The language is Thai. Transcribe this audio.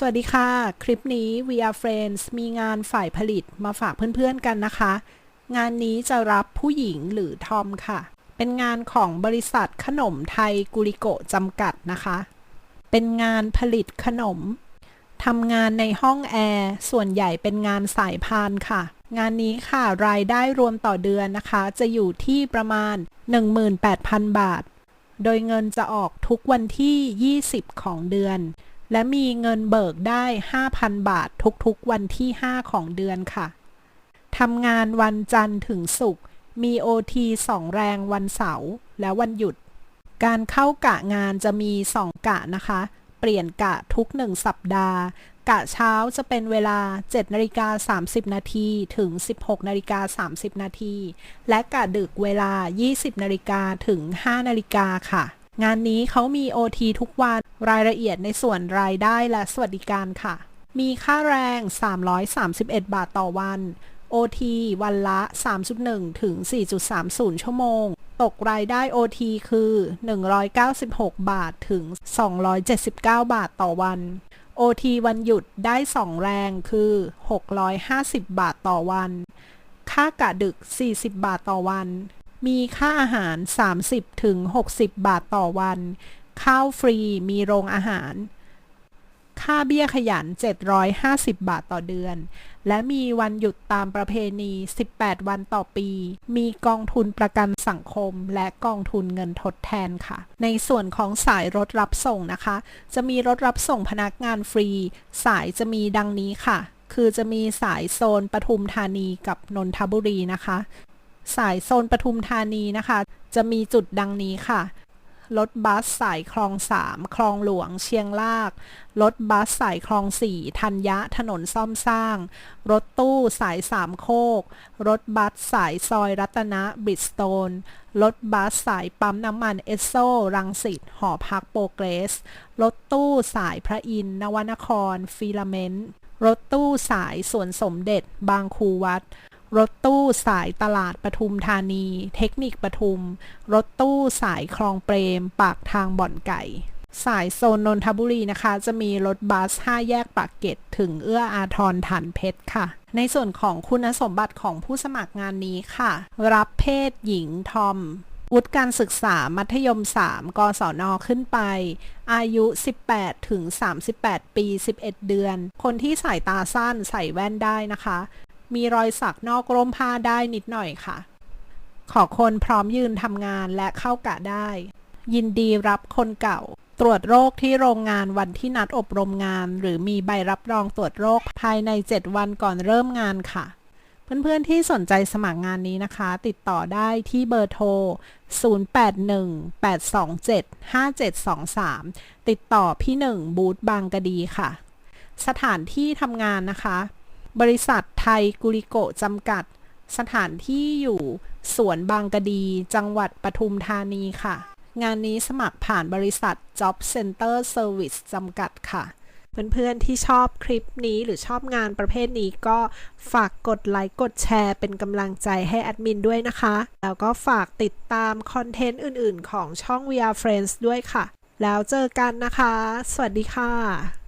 สวัสดีค่ะ คลิปนี้ VR Friends มีงานฝ่ายผลิตมาฝากเพื่อนๆกันนะคะ งานนี้จะรับผู้หญิงหรือทอมค่ะ เป็นงานของบริษัทขนมไทยกุริโกะจำกัดนะคะ เป็นงานผลิตขนมทำงานในห้องแอร์ ส่วนใหญ่เป็นงานสายพานค่ะ งานนี้ค่ะรายได้รวมต่อเดือนนะคะ จะอยู่ที่ประมาณ 18,000 บาท โดยเงินจะออกทุกวันที่ 20 ของเดือน และมีเงินเบิกได้ 5,000 บาททุกๆ วันที่ 5 ของเดือนค่ะ ทำงานวันจันทร์ถึงศุกร์ มีโอทีสองแรงวันเสาร์และวันหยุด การเข้ากะงานจะมี 2 กะนะคะ เปลี่ยนกะทุก 1 สัปดาห์ กะเช้าจะเป็นเวลา7นาฬิกา30 นาทีถึง 16นาฬิกา30 นาที และกะดึกเวลา 20นาฬิกาถึง 5นาฬิกาค่ะ งานนี้เขามี OT ทุกวันรายละเอียดในส่วนรายได้และสวัสดิการค่ะ มีค่าแรง 331 บาทต่อวัน OT วันละ 3.1 ถึง 4.30 ชั่วโมง ตกรายได้ OT คือ 196 บาทถึง 279 บาทต่อวัน OT วันหยุดได้ 2 แรงคือ 650 บาทต่อวัน ค่ากะดึก 40 บาทต่อวัน มีค่าอาหาร30ถึง60 บาทต่อวัน ข้าวฟรีมีโรงอาหาร ค่าเบี้ยขยัน 750 บาทต่อเดือน และมีวันหยุดตามประเพณี 18 วันต่อปี มีกองทุนประกันสังคม และกองทุนเงินทดแทนค่ะ ในส่วนของสายรถรับส่งนะคะ จะมีรถรับส่งพนักงานฟรี สายจะมีดังนี้ค่ะคือจะมีสายโซนปทุมธานีกับนนทบุรีนะคะ สายโซนปทุมธานีนะคะ จะมีจุดดังนี้ค่ะ รถบัสสายคลองสามคลองหลวง เชียงลาก รถบัสสายคลองสี่ธัญญะ ถนนซ่อมสร้าง รถตู้สายสามโคก รถบัสสายซอยรัตนะบิดสโตน รถบัสสายปั๊มน้ำมันเอสโซ รังสิต หอพักโปรเกรส รถตู้สายพระอินทร์นวนคร ฟิลาเมนต์ รถตู้สายสวนสมเด็จ บางคูวัด รถตู้สายตลาดปทุมธานี เทคนิคปทุม รถตู้สายคลองเปรม ปากทางบ่อนไก่ สายโซนนนทบุรีนะคะ จะมีรถบัส 5 แยกปากเกร็ดถึงเอื้ออาทรฐานเพชรค่ะ ในส่วนของคุณสมบัติของผู้สมัครงานนี้ค่ะ รับเพศหญิงทอมวุฒิการศึกษามัธยม 3 กศน ขึ้นไป อายุ 18 ถึง 38 ปี 11 เดือน คนที่สายตาสั้นใส่แว่นได้นะคะ มีรอยสักนอกร่มผ้าได้นิดหน่อยค่ะ ขอคนพร้อมยืนทำงานและเข้ากะได้ ยินดีรับคนเก่า ตรวจโรคที่โรงงานวันที่นัดอบรมงาน หรือมีใบรับรองตรวจโรคภายใน 7 วันก่อนเริ่มงานค่ะ เพื่อนๆที่สนใจสมัครงานนี้นะคะ ติดต่อได้ที่เบอร์โทร 0818275723 ติดต่อพี่หนึ่งบูธบางกะดีค่ะ สถานที่ทำงานนะคะ บริษัทไทยกุริโกจำกัด สถานที่อยู่สวนบางกะดี จังหวัดปทุมธานีค่ะ งานนี้สมัครผ่านบริษัท Job Center Service จำกัดค่ะ เพื่อนๆที่ชอบคลิปนี้หรือชอบงานประเภทนี้ก็ฝากกดไลค์กดแชร์เป็นกำลังใจให้แอดมินด้วยนะคะ แล้วก็ฝากติดตามคอนเทนต์อื่นๆ ของช่อง VR Friends ด้วยค่ะ แล้วเจอกันนะคะ สวัสดีค่ะ